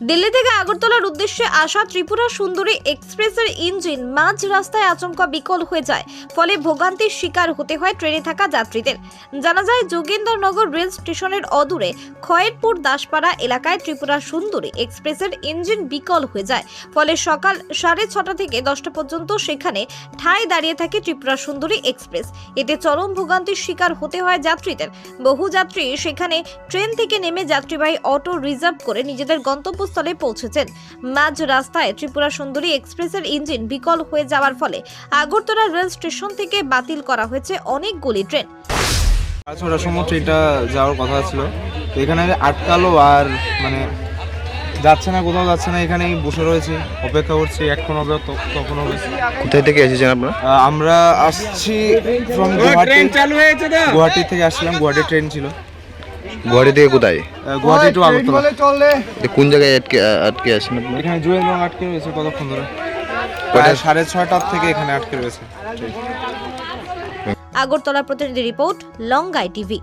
দিল্লি থেকে আগরতলার উদ্দেশ্যে আসা ত্রিপুরা সুন্দরী এক্সপ্রেসের ইঞ্জিন মাঝ রাস্তায় আচমকা বিকল হয়ে যায়। ফলে ভোগান্তির শিকার হতে হয় ট্রেনে থাকা যাত্রীদের। জানা যায়, যোগেন্দ্রনগর রেল স্টেশনের অদূরে খয়েরপুর দাসপাড়া এলাকায় ত্রিপুরা সুন্দরী এক্সপ্রেসের ইঞ্জিন বিকল হয়ে যায়। ফলে সকাল সাড়ে ছটা থেকে দশটা পর্যন্ত সেখানে ঠাই দাঁড়িয়ে থাকে ত্রিপুরা সুন্দরী এক্সপ্রেস। এতে চরম ভোগান্তির শিকার হতে হয় যাত্রীদের। বহু যাত্রী সেখানে ট্রেন থেকে নেমে যাত্রীবাহী অটো রিজার্ভ করে নিজেদের গন্তব্যস্থলে পৌঁছেছেন। মাঝ রাস্তায় ত্রিপুরা সুন্দরী এক্সপ্রেসের ইঞ্জিন বিকল হয়ে যাওয়ার ফলে আগরতলা রেল স্টেশন থেকে বাতিল করা হয়েছে অনেকগুলি ট্রেন। সাড়ে ছটার সময় ট্রেনটা যাওয়ার কথা ছিল। তো এখানে আটকালো আর মানে যাচ্ছে না কোথাও যাচ্ছে না এখানেই বসে রয়েছে। অপেক্ষা করছি এখন হবে তখন হবে। কোথায় থেকে এসেছেন আপনারা? আমরা আসছি ফ্রম গুয়াহাটি। গুয়াহাটি থেকে আসছিলাম গুয়াহাটি ট্রেন ছিল। গুয়াহাটি থেকে কোথায়? গুয়াহাটি টু আগরতলা। কোন জায়গায় আটকে আটকে আছেন আপনি এখানে জুয়েল রং আটকে রয়েছে কতক্ষণ ধরে? প্রায় সাড়ে ছয়টার থেকে এখানে আটকে রয়েছে। আগরতলা প্রতিনিধি রিপোর্ট লঙ্গাই টিভি।